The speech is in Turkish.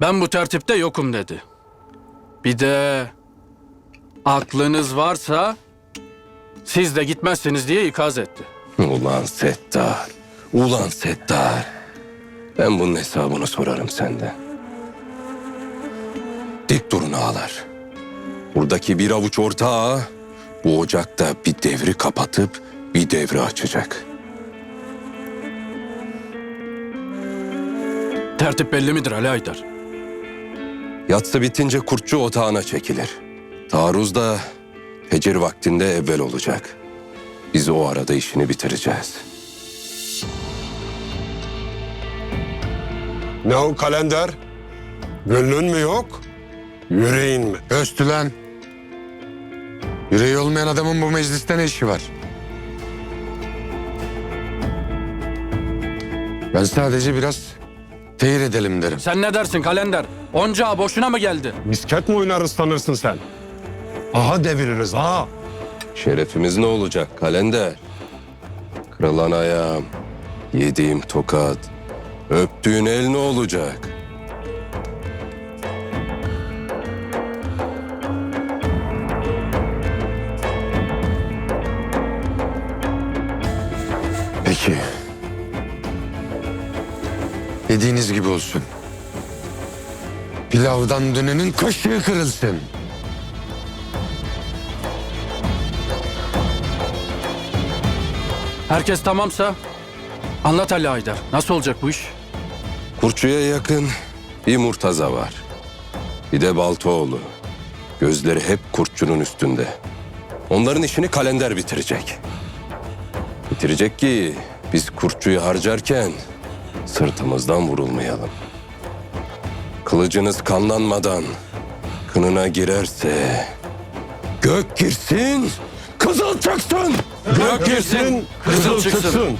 Ben bu tertipte yokum dedi. Bir de aklınız varsa siz de gitmezsiniz diye ikaz etti. Ulan Settar, ulan Settar. Ben bunun hesabını sorarım senden. Dik durun ağalar. Buradaki bir avuç ortağı bu ocakta bir devri kapatıp bir devri açacak. Tertip belli midir Ali Aydar? Yatsı bitince kurtçu otağına çekilir. Taarruz da fecir vaktinde evvel olacak. Biz o arada işini bitireceğiz. Ne o kalender? Gönlün mü yok? Yüreğin mi? Östülen. Yüreği olmayan adamın bu mecliste ne işi var? Ben sadece biraz teyir edelim derim. Sen ne dersin kalender? Onca boşuna mı geldi? Misket mi oynarız sanırsın sen? Aha deviririz aha. Şerefimiz ne olacak kalender? Kırılan ayağım, yediğim tokat, öptüğün el ne olacak? Peki. Dediğiniz gibi olsun. Pilavdan dönenin kaşığı kırılsın. Herkes tamamsa anlat Ali Aydar. Nasıl olacak bu iş? Kurçuya yakın bir Murtaza var. Bir de Baltoğlu. Gözleri hep kurtçunun üstünde. Onların işini kalender bitirecek. Bitirecek ki biz kurtçuyu harcarken sırtımızdan vurulmayalım. Kılıcınız kanlanmadan kınına girerse gök girsin, kızıl çıksın. Gök girsin, kızıl çıksın.